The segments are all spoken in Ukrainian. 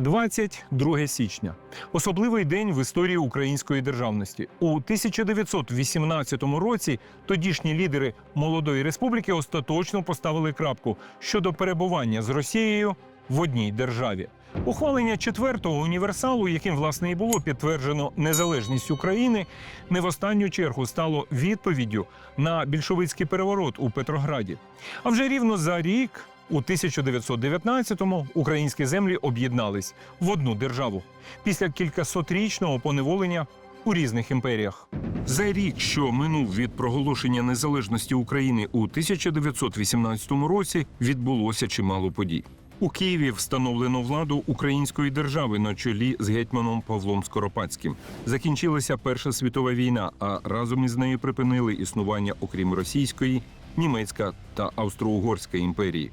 22 січня особливий день в історії української державності. У 1918 році тодішні лідери молодої республіки остаточно поставили крапку щодо перебування з Росією в одній державі. Ухвалення четвертого універсалу, яким власне і було підтверджено незалежність України, не в останню чергу стало відповіддю на більшовицький переворот у Петрограді. А вже рівно за рік, у 1919-му, українські землі об'єднались в одну державу після кількасотрічного поневолення у різних імперіях. За рік, що минув від проголошення незалежності України у 1918 році, відбулося чимало подій. У Києві встановлено владу української держави на чолі з гетьманом Павлом Скоропадським. Закінчилася Перша світова війна, а разом із нею припинили існування, окрім російської, німецька та австро-угорська імперії.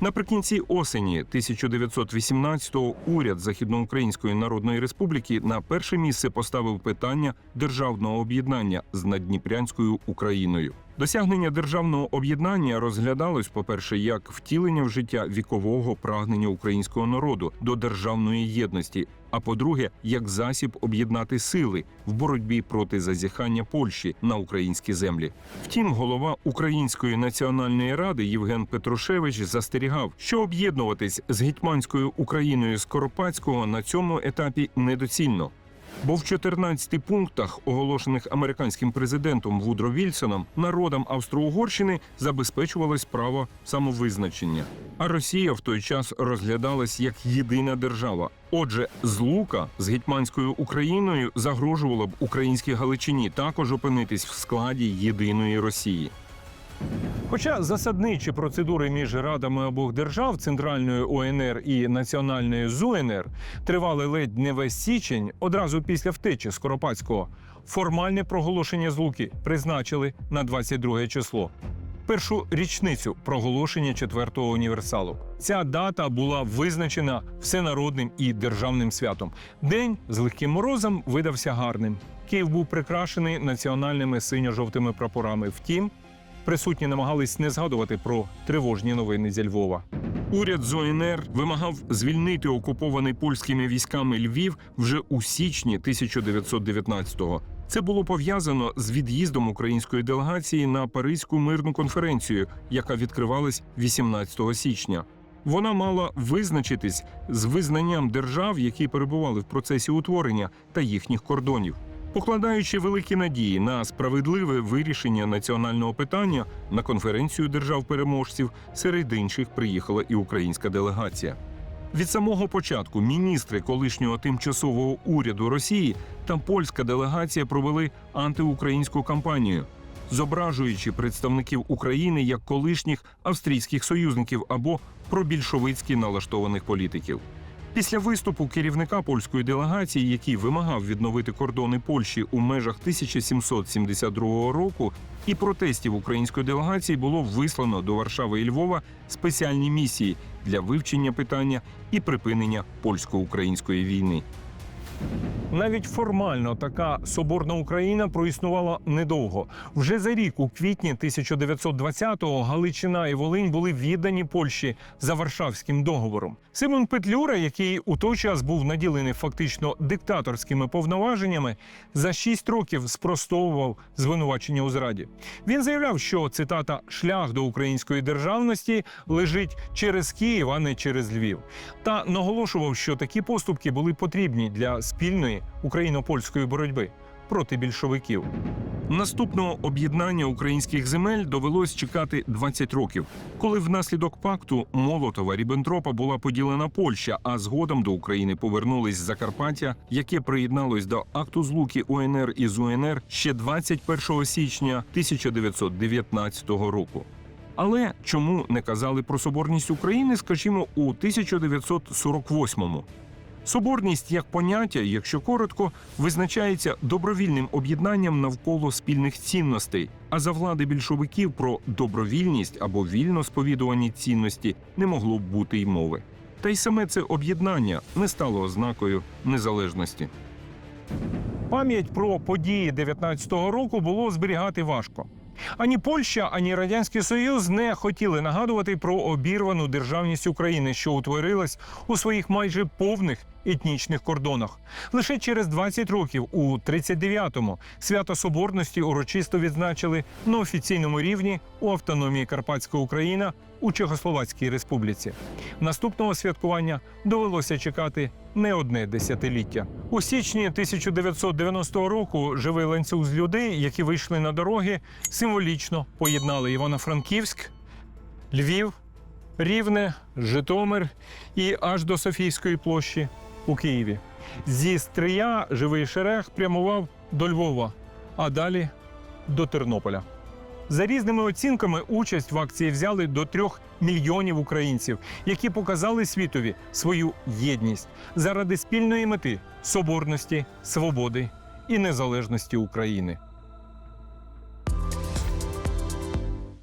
Наприкінці осені 1918-го уряд Західноукраїнської Народної Республіки на перше місце поставив питання державного об'єднання з Надніпрянською Україною. Досягнення державного об'єднання розглядалось, по-перше, як втілення в життя вікового прагнення українського народу до державної єдності, а по-друге, як засіб об'єднати сили в боротьбі проти зазіхання Польщі на українські землі. Втім, голова Української національної ради Євген Петрушевич застерігав, що об'єднуватись з гетьманською Україною Скоропадського на цьому етапі недоцільно. Бо в 14 пунктах, оголошених американським президентом Вудро Вільсоном, народам Австро-Угорщини забезпечувалось право самовизначення. А Росія в той час розглядалась як єдина держава. Отже, злука з гетьманською Україною загрожувала б українській Галичині також опинитись в складі єдиної Росії. Хоча засадничі процедури між радами обох держав Центральної ОНР і Національної ЗУНР тривали ледь не весь січень, одразу після втечі Скоропадського, формальне проголошення злуки призначили на 22 число. Першу річницю проголошення четвертого універсалу. Ця дата була визначена всенародним і державним святом. День з легким морозом видався гарним. Київ був прикрашений національними синьо-жовтими прапорами. Втім, присутні намагались не згадувати про тривожні новини зі Львова. Уряд з ОНР вимагав звільнити окупований польськими військами Львів вже у січні 1919-го. Це було пов'язано з від'їздом української делегації на Паризьку мирну конференцію, яка відкривалась 18 січня. Вона мала визначитись з визнанням держав, які перебували в процесі утворення та їхніх кордонів. Покладаючи великі надії на справедливе вирішення національного питання, на конференцію держав-переможців серед інших приїхала і українська делегація. Від самого початку міністри колишнього тимчасового уряду Росії та польська делегація провели антиукраїнську кампанію, зображуючи представників України як колишніх австрійських союзників або пробільшовицьки налаштованих політиків. Після виступу керівника польської делегації, який вимагав відновити кордони Польщі у межах 1772 року, і протестів української делегації було вислано до Варшави і Львова спеціальні місії для вивчення питання і припинення польсько-української війни. Навіть формально така соборна Україна проіснувала недовго. Вже за рік, у квітні 1920-го, Галичина і Волинь були віддані Польщі за Варшавським договором. Симон Петлюра, який у той час був наділений фактично диктаторськими повноваженнями, за шість років спростовував звинувачення у зраді. Він заявляв, що цитата шлях до української державності лежить через Київ, а не через Львів. Та наголошував, що такі поступки були потрібні для спільної україно-польської боротьби проти більшовиків. Наступного об'єднання українських земель довелось чекати 20 років, коли внаслідок пакту Молотова Ріббентропа була поділена Польща, а згодом до України повернулись Закарпаття, яке приєдналось до акту злуки УНР із УНР ще 21 січня 1919 року. Але чому не казали про соборність України, скажімо, у 1948-му? Соборність як поняття, якщо коротко, визначається добровільним об'єднанням навколо спільних цінностей. А за влади більшовиків про добровільність або вільно сповідувані цінності не могло б бути й мови. Та й саме це об'єднання не стало ознакою незалежності. Пам'ять про події 19-го року було зберігати важко. Ані Польща, ані Радянський Союз не хотіли нагадувати про обірвану державність України, що утворилась у своїх майже повних етнічних кордонах. Лише через 20 років, у 39-му, свято Соборності урочисто відзначили на офіційному рівні у автономії Карпатська Україна у Чехословацькій Республіці. Наступного святкування довелося чекати не одне десятиліття. У січні 1990 року живий ланцюг з людей, які вийшли на дороги, символічно поєднали Івано-Франківськ, Львів, Рівне, Житомир і аж до Софійської площі у Києві. Зі Стрия живий шерех прямував до Львова, а далі до Тернополя. За різними оцінками, участь в акції взяли до трьох мільйонів українців, які показали світові свою єдність заради спільної мети соборності, свободи і незалежності України.